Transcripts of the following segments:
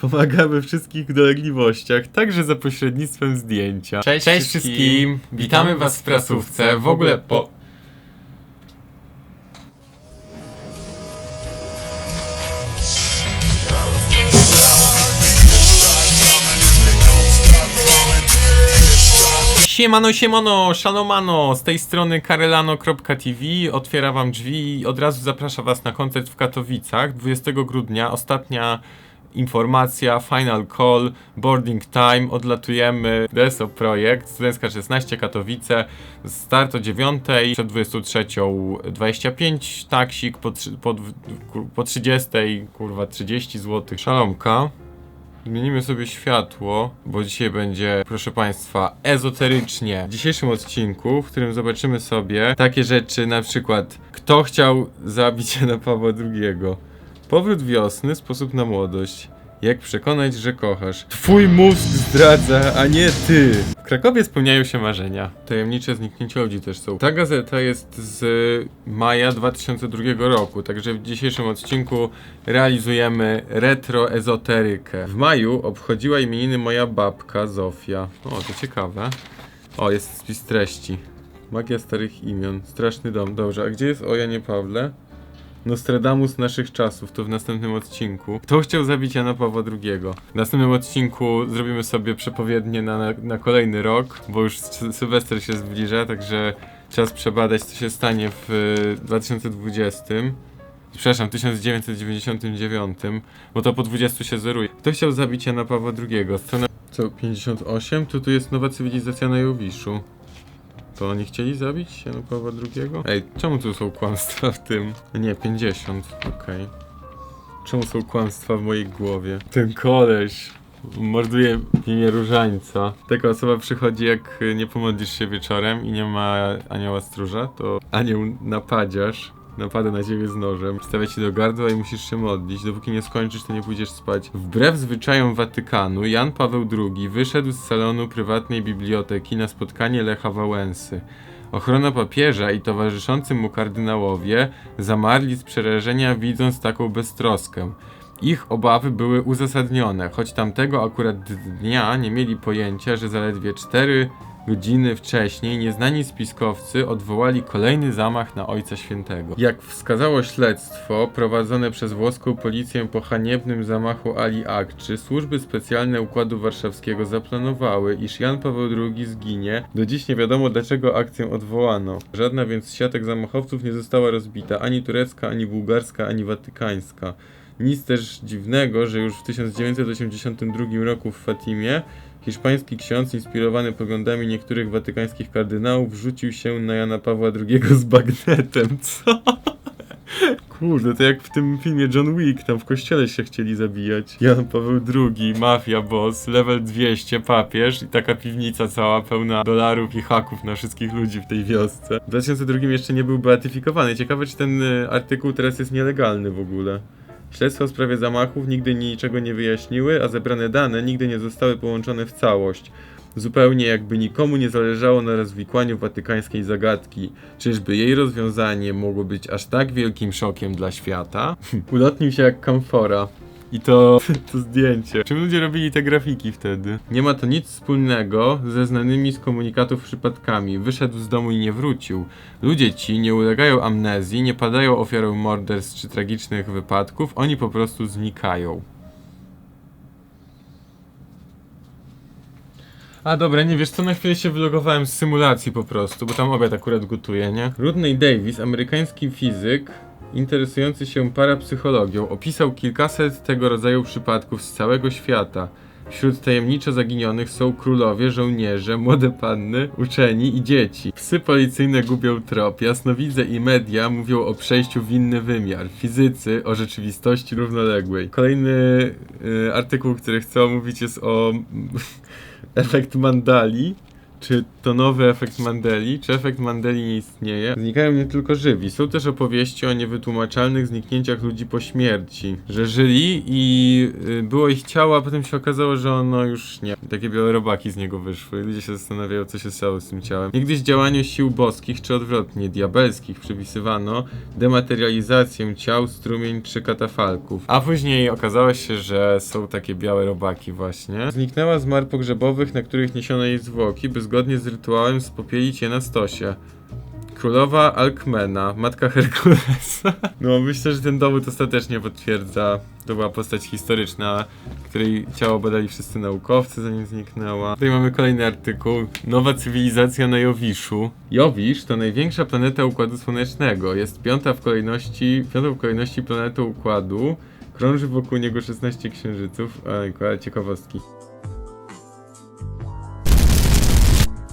Pomagamy w wszystkich dolegliwościach, także za pośrednictwem zdjęcia. Cześć, Cześć wszystkim. wszystkim. Witamy was w prasówce. W ogóle po... Siemano, siemano, szalomano, z tej strony karelano.tv otwiera wam drzwi i od razu zaprasza was na koncert w Katowicach 20 grudnia, ostatnia informacja, final call, boarding time, odlatujemy, DESO projekt, Studencka 16 Katowice, start o 9, przed 23.25, taksik po, po, po 30, kurwa 30 zł, szalomka. Zmienimy sobie światło, bo dzisiaj będzie, proszę Państwa, ezoterycznie. W dzisiejszym odcinku, w którym zobaczymy sobie takie rzeczy, na przykład kto chciał zabić Jana Pawła II? Powrót wiosny, sposób na młodość. Jak przekonać, że kochasz? Twój mózg zdradza, a nie ty! W Krakowie spełniają się marzenia. Tajemnicze zniknięcie ludzi też są. Ta gazeta jest z maja 2002 roku, także w dzisiejszym odcinku realizujemy retroezoterykę. W maju obchodziła imieniny moja babka Zofia. O, to ciekawe. O, jest spis treści. Magia starych imion. Straszny dom. Dobrze, a gdzie jest o Janie Pawle? Nostradamus naszych czasów, to w następnym odcinku. Kto chciał zabić Jana Pawła II? W następnym odcinku zrobimy sobie przepowiednie na, na, na kolejny rok, bo już Sy- Sylwester się zbliża, także czas przebadać, co się stanie w y, 2020. Przepraszam, 1999, bo to po 20 się zeruje. Kto chciał zabić Jana Pawła II? Strona co, 58? Tu, tu jest nowa cywilizacja na Jowiszu. To oni chcieli zabić Jana Pawła II? Ej, czemu tu są kłamstwa w tym? Nie, 50, okej. Czemu są kłamstwa w mojej głowie? Ten koleś morduje w imię różańca. Taka osoba przychodzi jak nie pomodlisz się wieczorem i nie ma anioła stróża, to anioł napadziarz napada na ciebie z nożem, stawia ci do gardła i musisz się modlić. Dopóki nie skończysz, to nie pójdziesz spać. Wbrew zwyczajom Watykanu, Jan Paweł II wyszedł z salonu prywatnej biblioteki na spotkanie Lecha Wałęsy. Ochrona papieża i towarzyszący mu kardynałowie zamarli z przerażenia widząc taką beztroskę. Ich obawy były uzasadnione, choć tamtego akurat dnia nie mieli pojęcia, że zaledwie cztery godziny wcześniej nieznani spiskowcy odwołali kolejny zamach na Ojca Świętego. Jak wskazało śledztwo prowadzone przez włoską policję po haniebnym zamachu Ali Akczy, służby specjalne Układu Warszawskiego zaplanowały, iż Jan Paweł II zginie. Do dziś nie wiadomo dlaczego akcję odwołano. Żadna więc z siatek zamachowców nie została rozbita, ani turecka, ani bułgarska, ani watykańska. Nic też dziwnego, że już w 1982 roku w Fatimie hiszpański ksiądz inspirowany poglądami niektórych watykańskich kardynałów rzucił się na Jana Pawła II z bagnetem. Co? Kurde, to jak w tym filmie John Wick, tam w kościele się chcieli zabijać. Jan Paweł II, mafia boss, level 200, papież i taka piwnica cała pełna dolarów i haków na wszystkich ludzi w tej wiosce. W 2002 jeszcze nie był beatyfikowany. Ciekawe, czy ten y, artykuł teraz jest nielegalny w ogóle. Śledztwa w sprawie zamachów nigdy niczego nie wyjaśniły, a zebrane dane nigdy nie zostały połączone w całość. Zupełnie jakby nikomu nie zależało na rozwikłaniu watykańskiej zagadki. Czyżby jej rozwiązanie mogło być aż tak wielkim szokiem dla świata? Ulotnił się jak kamfora. I to, to zdjęcie. Czym ludzie robili te grafiki wtedy? Nie ma to nic wspólnego ze znanymi z komunikatów przypadkami. Wyszedł z domu i nie wrócił. Ludzie ci nie ulegają amnezji, nie padają ofiarą morderstw czy tragicznych wypadków, oni po prostu znikają. A dobra, nie wiesz co, na chwilę się wylogowałem z symulacji po prostu, bo tam obiad akurat gotuje, nie? Rodney Davis, amerykański fizyk, interesujący się parapsychologią, opisał kilkaset tego rodzaju przypadków z całego świata. Wśród tajemniczo zaginionych są królowie, żołnierze, młode panny, uczeni i dzieci. Psy policyjne gubią trop, jasnowidze i media mówią o przejściu w inny wymiar, fizycy o rzeczywistości równoległej. Kolejny y, artykuł, który chcę omówić jest o efekt Mandali, czy to nowy efekt Mandeli, czy efekt Mandeli nie istnieje. Znikają nie tylko żywi. Są też opowieści o niewytłumaczalnych zniknięciach ludzi po śmierci. Że żyli i y, było ich ciało, a potem się okazało, że ono już nie. Takie białe robaki z niego wyszły. Ludzie się zastanawiają, co się stało z tym ciałem. Niegdyś działaniu sił boskich, czy odwrotnie, diabelskich przypisywano dematerializację ciał, strumień czy katafalków. A później okazało się, że są takie białe robaki właśnie. Zniknęła z mar pogrzebowych, na których niesiono jej zwłoki, by zgodnie z rytuałem spopielić je na stosie. Królowa Alkmena, matka Herkulesa. No myślę, że ten dowód ostatecznie potwierdza. To była postać historyczna, której ciało badali wszyscy naukowcy, zanim zniknęła. Tutaj mamy kolejny artykuł. Nowa cywilizacja na Jowiszu. Jowisz to największa planeta Układu Słonecznego. Jest piąta w kolejności, piątą w kolejności planetą Układu. Krąży wokół niego 16 księżyców. Ale ciekawostki.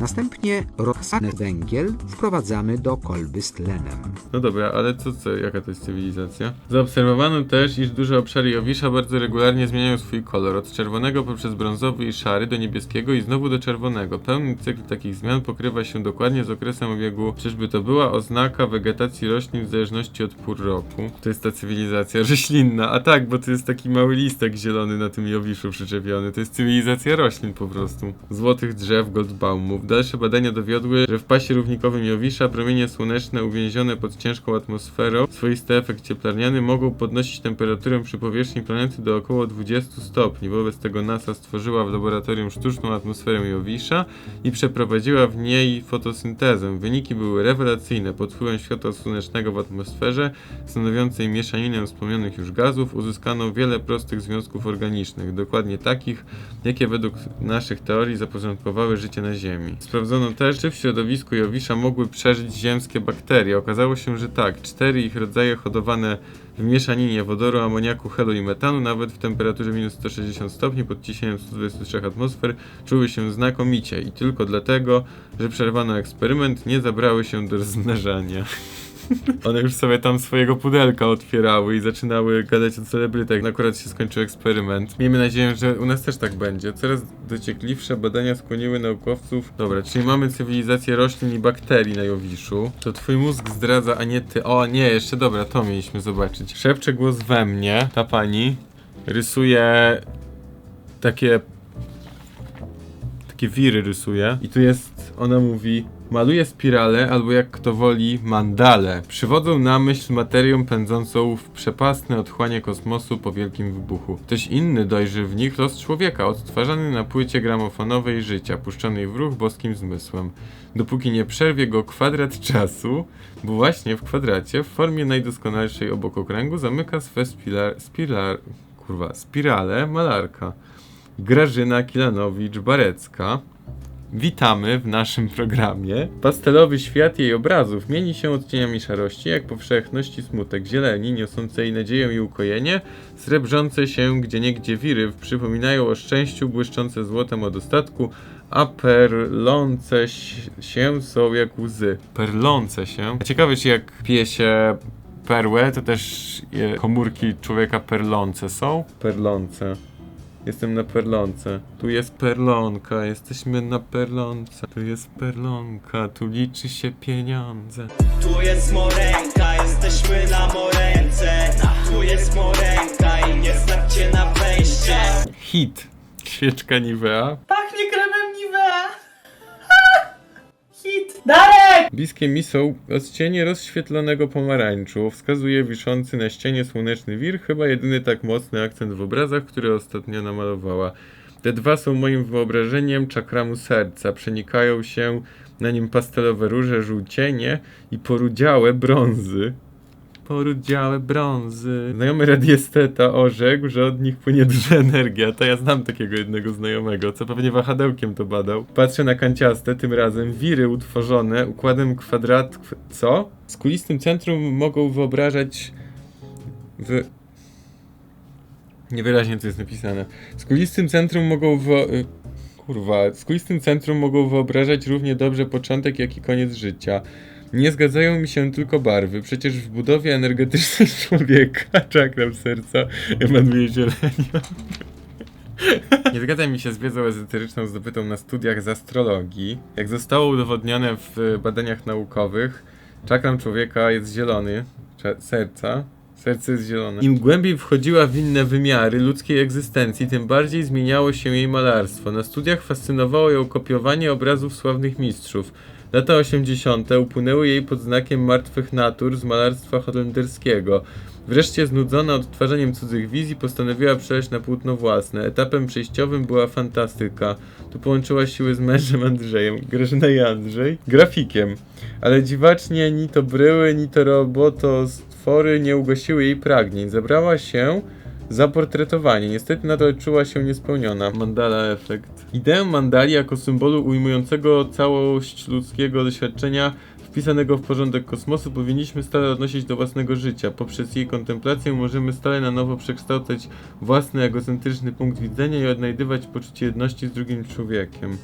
Następnie rozsany węgiel wprowadzamy do kolby z tlenem. No dobra, ale co, co, jaka to jest cywilizacja? Zaobserwowano też, iż duże obszary Jowisza bardzo regularnie zmieniają swój kolor, od czerwonego poprzez brązowy i szary do niebieskiego i znowu do czerwonego. Pełny cykl takich zmian pokrywa się dokładnie z okresem obiegu, czyżby to była oznaka wegetacji roślin w zależności od pór roku. To jest ta cywilizacja roślinna, a tak, bo to jest taki mały listek zielony na tym Jowiszu przyczepiony, to jest cywilizacja roślin po prostu. Złotych drzew, goldbaumów. Dalsze badania dowiodły, że w pasie równikowym Jowisza promienie słoneczne uwięzione pod ciężką atmosferą, swoisty efekt cieplarniany mogą podnosić temperaturę przy powierzchni planety do około 20 stopni. Wobec tego NASA stworzyła w laboratorium sztuczną atmosferę Jowisza i przeprowadziła w niej fotosyntezę. Wyniki były rewelacyjne. Pod wpływem światła słonecznego w atmosferze, stanowiącej mieszaninę wspomnianych już gazów, uzyskano wiele prostych związków organicznych, dokładnie takich, jakie według naszych teorii zapoczątkowały życie na Ziemi. Sprawdzono też, czy w środowisku Jowisza mogły przeżyć ziemskie bakterie. Okazało się, że tak. Cztery ich rodzaje hodowane w mieszaninie wodoru, amoniaku, helu i metanu, nawet w temperaturze minus 160 stopni pod ciśnieniem 123 atmosfer, czuły się znakomicie i tylko dlatego, że przerwano eksperyment, nie zabrały się do rozmnażania. One już sobie tam swojego pudelka otwierały i zaczynały gadać o celebrytach. Akurat się skończył eksperyment. Miejmy nadzieję, że u nas też tak będzie. Coraz dociekliwsze badania skłoniły naukowców. Dobra, czyli mamy cywilizację roślin i bakterii na Jowiszu. To twój mózg zdradza, a nie ty. O, nie, jeszcze dobra, to mieliśmy zobaczyć. Szepcze głos we mnie, ta pani rysuje takie takie wiry rysuje. I tu jest, ona mówi, maluje spirale, albo jak kto woli, mandale. Przywodzą na myśl materię pędzącą w przepastne otchłanie kosmosu po wielkim wybuchu. Ktoś inny dojrzy w nich los człowieka, odtwarzany na płycie gramofonowej życia, puszczonej w ruch boskim zmysłem. Dopóki nie przerwie go kwadrat czasu, bo właśnie w kwadracie, w formie najdoskonalszej obok okręgu, zamyka swe spilar, spilar, kurwa, spirale malarka. Grażyna Kilanowicz-Barecka. Witamy w naszym programie. Pastelowy świat jej obrazów mieni się odcieniami szarości, jak powszechność i smutek zieleni, niosącej nadzieję i ukojenie, srebrzące się gdzieniegdzie wiry przypominają o szczęściu, błyszczące złotem od dostatku, a perlące się są jak łzy. Perlące się. Ciekawe, czy jak pije się perłę, to też komórki człowieka perlące są? Perlące. Jestem na perlonce. Tu jest perlonka, jesteśmy na perlonce. Tu jest perlonka, tu liczy się pieniądze. Tu jest morenka, jesteśmy na morence Tu jest morenka i nie starcie na wejście Hit. Świeczka Nivea. Pachnie kremem Nivea. Hit. Darek! Bliskie mi są odcienie rozświetlonego pomarańczu. Wskazuje wiszący na ścianie słoneczny wir, chyba jedyny tak mocny akcent w obrazach, który ostatnio namalowała. Te dwa są moim wyobrażeniem czakramu serca. Przenikają się na nim pastelowe róże, żółcienie i porudziałe brązy. Porudziałe brązy. Znajomy radiesteta orzekł, że od nich płynie duża energia. To ja znam takiego jednego znajomego, co pewnie wahadełkiem to badał. Patrzę na kanciaste, tym razem wiry utworzone układem kwadrat... kw- Co? Z kulistym centrum mogą wyobrażać... W... Niewyraźnie to jest napisane. Z kulistym centrum mogą y, Kurwa, z kulistym centrum mogą wyobrażać równie dobrze początek, jak i koniec życia. Nie zgadzają mi się tylko barwy. Przecież w budowie energetycznej człowieka czakram serca emanuje zielenia. Nie zgadza mi się z wiedzą ezoteryczną zdobytą na studiach z astrologii. Jak zostało udowodnione w badaniach naukowych, czakram człowieka jest zielony, serca. Serce jest zielone. Im głębiej wchodziła w inne wymiary ludzkiej egzystencji, tym bardziej zmieniało się jej malarstwo. Na studiach fascynowało ją kopiowanie obrazów sławnych mistrzów. Lata 80. upłynęły jej pod znakiem martwych natur z malarstwa holenderskiego. Wreszcie znudzona odtwarzaniem cudzych wizji postanowiła przejść na płótno własne. Etapem przejściowym była fantastyka. Tu połączyła siły z mężem Andrzejem, Grażyna i Andrzej, grafikiem. Ale dziwacznie ni to bryły, ni to roboto stwory nie ugasiły jej pragnień. Zabrała się za portretowanie. Niestety nadal czuła się niespełniona. Mandala efekt. Ideę mandali jako symbolu ujmującego całość ludzkiego doświadczenia wpisanego w porządek kosmosu powinniśmy stale odnosić do własnego życia. Poprzez jej kontemplację możemy stale na nowo przekształcać własny egocentryczny punkt widzenia i odnajdywać poczucie jedności z drugim człowiekiem.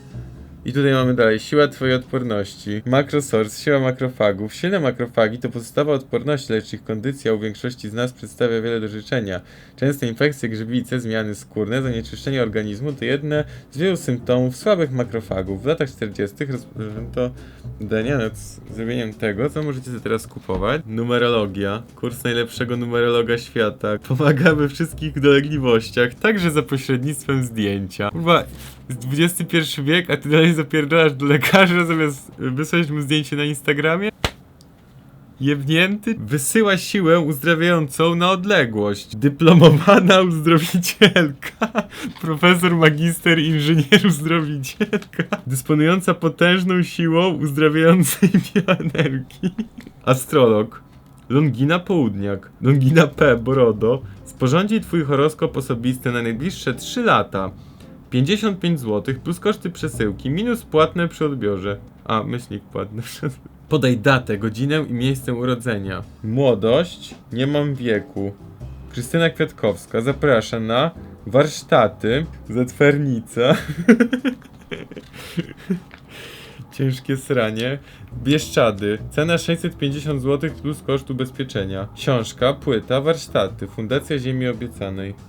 I tutaj mamy dalej, siła twojej odporności. Macrosource, siła makrofagów. Silne makrofagi to podstawa odporności, lecz ich kondycja u większości z nas przedstawia wiele do życzenia. Częste infekcje, grzybice, zmiany skórne, zanieczyszczenie organizmu to jedne z wielu symptomów słabych makrofagów. W latach 40. rozpoczęto badania nad zrobieniem tego, co możecie teraz kupować. Numerologia. Kurs najlepszego numerologa świata. Pomaga we wszystkich dolegliwościach, także za pośrednictwem zdjęcia. Kurwa, jest XXI wiek, a ty dalej zapierdalasz do lekarza zamiast wysłać mu zdjęcie na Instagramie? Jebnięty wysyła siłę uzdrawiającą na odległość. Dyplomowana uzdrowicielka. Profesor, magister, inżynier, uzdrowicielka. Dysponująca potężną siłą uzdrawiającej bioenergii. Astrolog. Longina Południak. Longina P. Borodo. Sporządzi twój horoskop osobisty na najbliższe 3 lata. 55 zł plus koszty przesyłki minus płatne przy odbiorze. A, myślnik płatny Podaj datę, godzinę i miejsce urodzenia. Młodość, nie mam wieku. Krystyna Kwiatkowska zaprasza na warsztaty Zatwernica. Ciężkie sranie. Bieszczady. Cena 650 zł plus koszt ubezpieczenia. Książka, płyta, warsztaty. Fundacja Ziemi Obiecanej.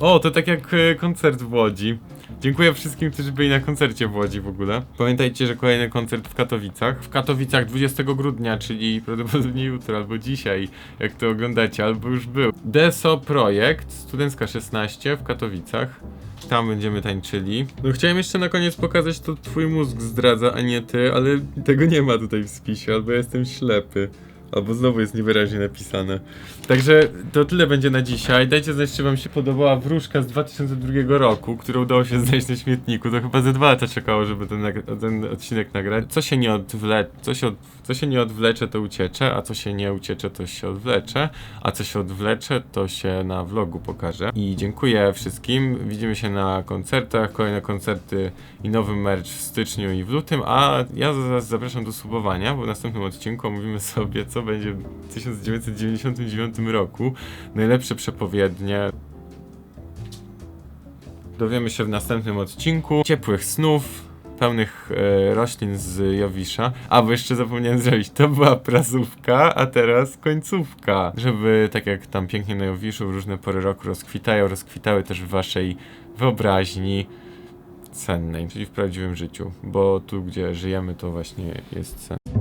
O, to tak jak e, koncert w Łodzi. Dziękuję wszystkim, którzy byli na koncercie w Łodzi w ogóle. Pamiętajcie, że kolejny koncert w Katowicach. W Katowicach 20 grudnia, czyli prawdopodobnie jutro albo dzisiaj, jak to oglądacie, albo już był. DSO Projekt, Studencka 16 w Katowicach. Tam będziemy tańczyli. No chciałem jeszcze na koniec pokazać, to twój mózg zdradza, a nie ty, ale tego nie ma tutaj w spisie, albo jestem ślepy. Albo znowu jest niewyraźnie napisane. Także to tyle będzie na dzisiaj. Dajcie znać, czy wam się podobała wróżka z 2002 roku, którą udało się znaleźć na śmietniku. To chyba ze dwa lata czekało, żeby ten, ten odcinek nagrać. Co się nie odwlecze, co się, od, co się nie odwlecze, to uciecze, a co się nie uciecze, to się odwlecze, a co się odwlecze, to się na vlogu pokaże. I dziękuję wszystkim. Widzimy się na koncertach, kolejne koncerty i nowy merch w styczniu i w lutym, a ja zaraz zapraszam do subowania, bo w następnym odcinku omówimy sobie, co będzie w 1999 roku. Najlepsze przepowiednie. Dowiemy się w następnym odcinku. Ciepłych snów, pełnych e, roślin z Jowisza. A, bo jeszcze zapomniałem zrobić, to była prasówka, a teraz końcówka. Żeby, tak jak tam pięknie na Jowiszu, różne pory roku rozkwitają, rozkwitały też w waszej wyobraźni cennej, czyli w prawdziwym życiu, bo tu, gdzie żyjemy, to właśnie jest sen.